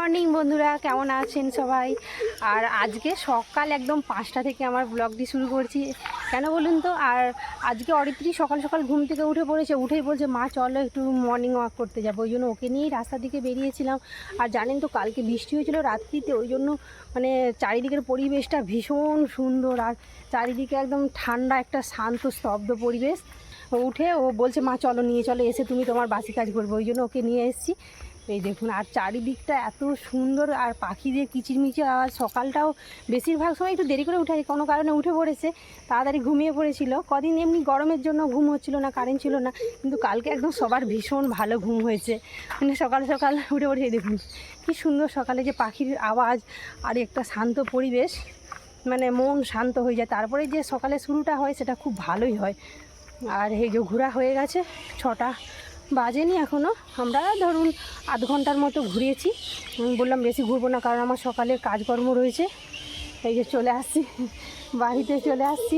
Morning, বন্ধুরা। কেমন আছেন সবাই? আর আজকে সকাল একদম পাঁচটা থেকে আমার ব্লগটি শুরু করছি। কেন বলুন তো? আর আজকে অরিত্রী সকাল সকাল ঘুম থেকে উঠে পড়েছে, উঠেই বলছে, মা, চলো একটু মর্নিং ওয়াক করতে যাব। ওই জন্য ওকে নিয়েই রাস্তার দিকে বেরিয়েছিলাম। আর জানেন তো, কালকে বৃষ্টি হয়েছিল রাত্রিতে, ওই জন্য মানে চারিদিকের পরিবেশটা ভীষণ সুন্দর। আর চারিদিকে একদম ঠান্ডা, একটা শান্ত, স্তব্ধ পরিবেশ। উঠে ও বলছে, মা, চলো নিয়ে, চলো, এসে তুমি তোমার বাসি কাজ করবে। ওই জন্য ওকে নিয়ে এসেছি। এই দেখুন, আর চারিদিকটা এত সুন্দর, আর পাখিদের কিচিরমিচির আওয়াজ, সকালটাও বেশিরভাগ সময় একটু দেরি করে উঠে কোনো কারণে উঠে পড়েছে, তাড়াতাড়ি ঘুমিয়ে পড়েছিল। কদিন এমনি গরমের জন্য ঘুম হচ্ছিল না কারেন্ট ছিল না, কিন্তু কালকে একদম সবার ভীষণ ভালো ঘুম হয়েছে। মানে সকাল সকাল উঠে এই দেখুন, কী সুন্দর সকালে যে পাখির আওয়াজ, আর একটা শান্ত পরিবেশ মানে মন শান্ত হয়ে যায়। তারপরে যে সকালে শুরুটা হয়, সেটা খুব ভালোই হয়। আর এই যে ঘোরা হয়ে গেছে, ছটা বাজেনি এখনও আমরা ধরুন আধ ঘণ্টার মতো ঘুরিয়েছি। বললাম বেশি ঘুরবো না কারণ আমার সকালের কাজকর্ম রয়েছে। এই যে চলে আসছি, বাড়িতে চলে আসছি।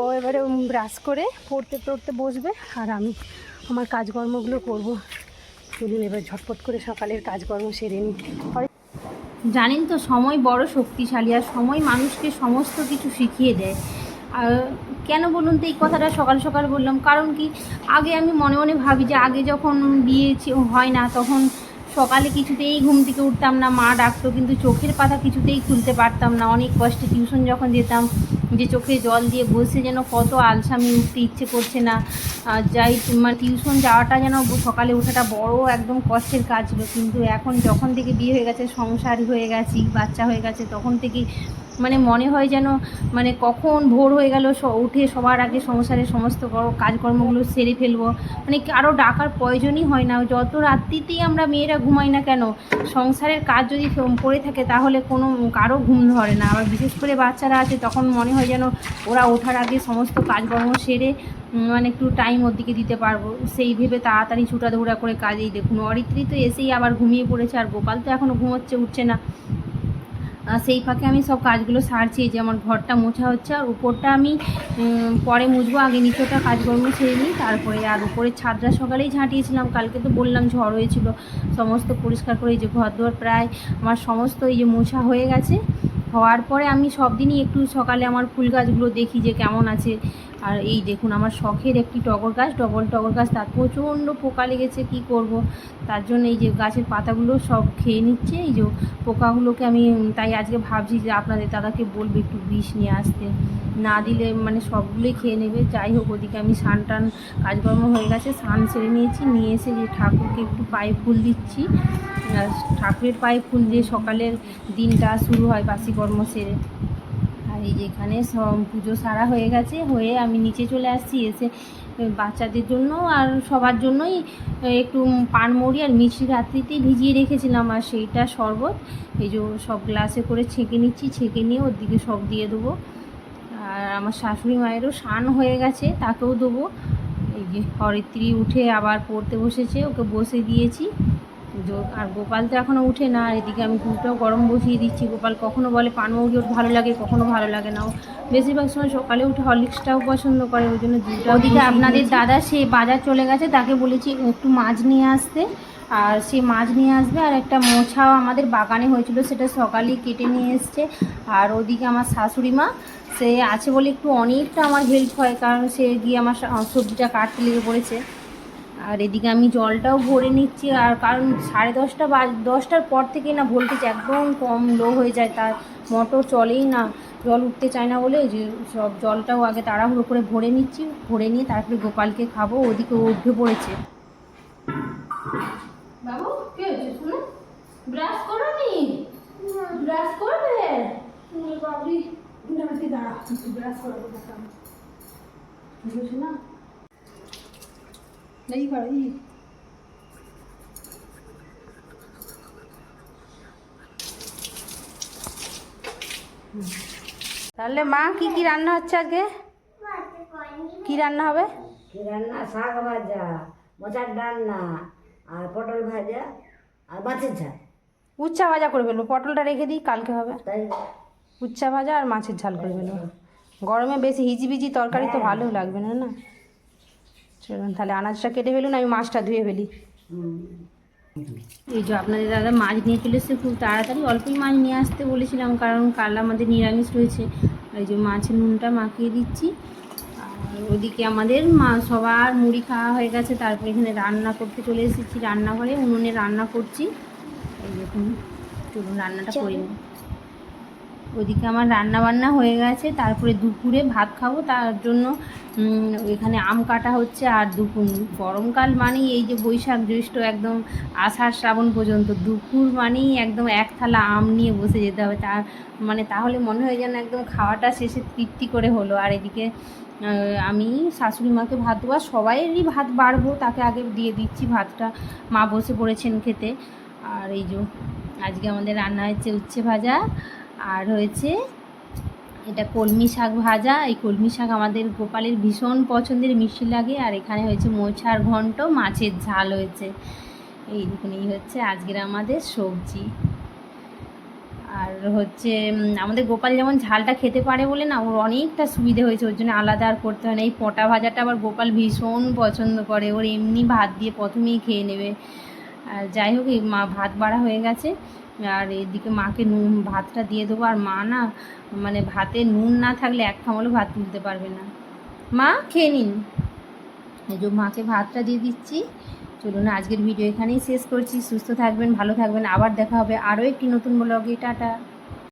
ও এবারে ব্রাশ করে পড়তে পড়তে বসবে আর আমি আমার কাজকর্মগুলো করব। চলুন এবার ঝটপট করে সকালের কাজকর্ম সেরে নিই। জানেন তো, সময় বড় শক্তিশালী আর সময় মানুষকে সমস্ত কিছু শিখিয়ে দেয়। আর কেন বলুন তো এই কথাটা সকাল সকাল বললাম? কারণ কি, আগে আমি মনে মনে ভাবি যে আগে যখন বিয়ে হয় না, তখন সকালে কিছুতেই ঘুম থেকে উঠতাম না, মা ডাকতো, কিন্তু চোখের পাতা কিছুতেই খুলতে পারতাম না। অনেক কষ্টে টিউশন যখন যেতাম যে চোখে জল দিয়ে বসে যেন কত আলসামি, উঠতে ইচ্ছে করছে না। যাই মানে টিউশন যাওয়াটা যেন সকালে ওঠাটা বড় একদম কষ্টের কাজ ছিল। কিন্তু এখন যখন থেকে বিয়ে হয়ে গেছে, সংসার হয়ে গেছি, বাচ্চা হয়ে গেছে, তখন থেকেই মানে মনে হয় যেন মানে কখন ভোর হয়ে গেল উঠে সবার আগে সংসারের সমস্ত কাজকর্মগুলো সেরে ফেলব। মানে কারও ডাকার প্রয়োজনই হয় না। যত রাত্রিতেই আমরা মেয়েরা ঘুমাই না কেন, সংসারের কাজ যদি পড়ে থাকে, তাহলে কোনো কারও ঘুম ধরে না। আবার বিশেষ করে বাচ্চারা আছে, তখন মনে হয় যেন ওরা ওঠার আগে সমস্ত কাজকর্ম সেরে মানে একটু টাইম ওর দিকে দিতে পারব। সেই ভেবে তাড়াতাড়ি ছুটা দৌড়া করে কাজেই দেখুন। অরিত্রী তো এসেই আবার ঘুমিয়ে পড়েছে আর গোপাল তো এখনও ঘুমোচ্ছে, উঠছে না। সেই ফাঁকে আমি সব কাজগুলো সারছি যে আমার ঘরটা মোছা হচ্ছে আর উপরটা আমি পরে মুছবো, আগে নিচেটা কাজকর্ম সেরে নিই, তারপরে আর উপরে ছাদটা সকালেই ঝাঁটিয়েছিলাম, কালকে তো বললাম ঝড় হয়েছিল। সমস্ত পরিষ্কার করে এই যে ঘর দুয়ার প্রায় আমার সমস্ত এই যে মোছা হয়ে গেছে। হওয়ার পরে আমি সব দিনই একটু সকালে আমার ফুল গাছগুলো দেখি যে কেমন আছে। আর এই দেখুন, আমার শখের একটি টগর গাছ, ডবল টগর গাছ, তার প্রচণ্ড পোকা লেগেছে, কি করব? তার জন্য এই যে গাছের পাতাগুলো সব খেয়ে নিচ্ছে, এই যে পোকাগুলোকে আমি তাই আজকে ভাবছি যে আপনাদের দাদাকে বলব একটু বিষ নিয়ে আসতে। না দিলে মানে সবগুলোই খেয়ে নেবে, যাই হোক, ওদিকে আমি স্নান টান কাজকর্ম হয়ে গেছে, স্নান সেরে নিয়েছি, নিয়ে এসে যে ঠাকুরকে একটু পায়ে ফুল দিচ্ছি। ঠাকুরের পায়ে ফুল দিয়ে সকালের দিনটা শুরু হয় বাসি কর্ম সেরে। এই যে এখানে সব পুজো সারা হয়ে গেছে, হয়ে আমি নিচে চলে আসছি এসে বাচ্চাদের জন্য আর সবার জন্যই একটু পানমুড়ি আর মিষ্টি রাত্রিতেই ভিজিয়ে রেখেছিলাম আর সেইটা শরবত। এই যে সব গ্লাসে করে ছেঁকে নিচ্ছি, ছেঁকে নিয়ে ওর দিকে সব দিয়ে দেবো। আর আমার শাশুড়ি মায়েরও স্নান হয়ে গেছে, তাকেও দেবো। এই যে অরিত্রী উঠে আবার পড়তে বসেছে, ওকে বসে দিয়েছি। আর গোপাল তো এখনও উঠে না আর এদিকে আমি দুধটাও গরম বসিয়ে দিচ্ছি। গোপাল কখনো বলে পানমৌরি ওর ভালো লাগে কখনো ভালো লাগে না। ও বেশিরভাগ সময় সকালে উঠে হরলিক্সটাও পছন্দ করে ওই জন্য দুধটা ওদিকে আপনাদের দাদা সে বাজার চলে গেছে তাকে বলেছি একটু মাছ নিয়ে আসতে। আর সে মাছ নিয়ে আসবে আর একটা মোছাও আমাদের বাগানে হয়েছিল সেটা সকালেই কেটে নিয়ে এসছে। আর ওদিকে আমার শাশুড়ি মা সে আছে বলে একটু অনেকটা আমার হেল্প হয় কারণ সে গিয়ে আমার সবজিটা কাটতে লেগে পড়েছে। আর এদিকে আমি জলটাও ভরে নিচ্ছি আর কারণ সাড়ে দশটা বা দশটার পর থেকে না ভোল্টেজ একদম কম লো হয়ে যায় তার মোটর চলেই না জল উঠতে চায় না বলে যে সব জলটাও আগে তাড়াহুড়ো করে ভরে নিচ্ছি ভরে নিয়ে তারপরে গোপালকে খাব ওদিকে ও উঠে পড়েছে। বাবু কি হয়েছে? শুনো ব্রাশ করো নি ব্রাশ করবে বাবরি দাঁড়া ব্রাশ করাবো না করো তাহলে মা কি কি রান্না হচ্ছে আজকে? কি রান্না হবে? কি রান্না? শাক ভাজা মোচার ডালনা আর পটল ভাজা আর মাছের ঝাল। উচ্চা ভাজা করে ফেলব। পটলটা রেখে দিই কালকে হবে। তাই উচ্চা ভাজা আর মাছের ঝাল করে ফেলব। গরমে বেশি হিজিবিজি তরকারি তো ভালো লাগবে না না? চলুন, তাহলে আনাজটা কেটে ফেলুন, আমি মাছটা ধুয়ে ফেলি। এই যে আপনাদের দাদা মাছ নিয়ে চলে এসছে, খুব তাড়াতাড়ি অল্পই মাছ নিয়ে আসতে বলেছিলাম, কারণ কাল আমাদের নিরামিষ রয়েছে। এই যে মাছের নুনটা মাখিয়ে দিচ্ছি। আর ওদিকে আমাদের মা, সবার মুড়ি খাওয়া হয়ে গেছে, তারপরে এখানে রান্না করতে চলে এসেছি রান্নাঘরে, উনুনে রান্না করছি। এই দেখুন, চলুন রান্নাটা করে নিই। ওইদিকে আমার রান্না বান্না হয়ে গেছে, তারপরে দুপুরে ভাত খাব, তার জন্য এখানে আম কাটা হচ্ছে আর দুপুর, গরমকাল মানেই এই যে বৈশাখ জ্যৈষ্ঠ একদম আষাঢ় শ্রাবণ পর্যন্ত, দুপুর মানেই একদম এক থালা আম নিয়ে বসে যেতে হবে, তার মানে তাহলে মনে হয় যেন একদম খাওয়াটা শেষে তৃপ্তি করে হলো, আর এদিকে আমি শাশুড়ি মাকে ভাত দেওয়া সবাইয়েরই ভাত বাড়বো, তাকে আগে দিয়ে দিচ্ছি ভাতটা, মা বসে পড়েছেন খেতে, আর এই যে, আজকে আমাদের রান্না হয়েছে উচ্ছে ভাজা আর হয়েছে এটা কলমি শাক ভাজা। এই কলমি শাক আমাদের গোপালের ভীষণ পছন্দের মিষ্টি লাগে। আর এখানে হয়েছে মোছার ঘন্ট, মাছের ঝাল হয়েছে। এই দেখুন, এই হচ্ছে আজকের আমাদের সবজি। আর হচ্ছে আমাদের গোপাল যেমন ঝালটা খেতে পারে বলে না, ওর অনেকটা সুবিধে হয়েছে। ওর জন্য আলাদা আর করতে হয় না। এই পটা ভাজাটা আবার গোপাল ভীষণ পছন্দ করে। ওর এমনি ভাত দিয়ে প্রথমেই খেয়ে নেবে। আর যাই হোক, এই মা ভাত বাড়া হয়ে গেছে। আর এদিকে মাকে নুন, ভাতটা দিয়ে দেবো। আর মা না মানে ভাতে নুন না থাকলে এক খামলও ভাত তুলতে পারবে না। মা, খেয়ে নিন। এই যে মাকে ভাতটা দিয়ে দিচ্ছি। চলুন, আজকের ভিডিও এখানেই শেষ করছি। সুস্থ থাকবেন, ভালো থাকবেন। আবার দেখা হবে আরও একটি নতুন ব্লগে টাটা।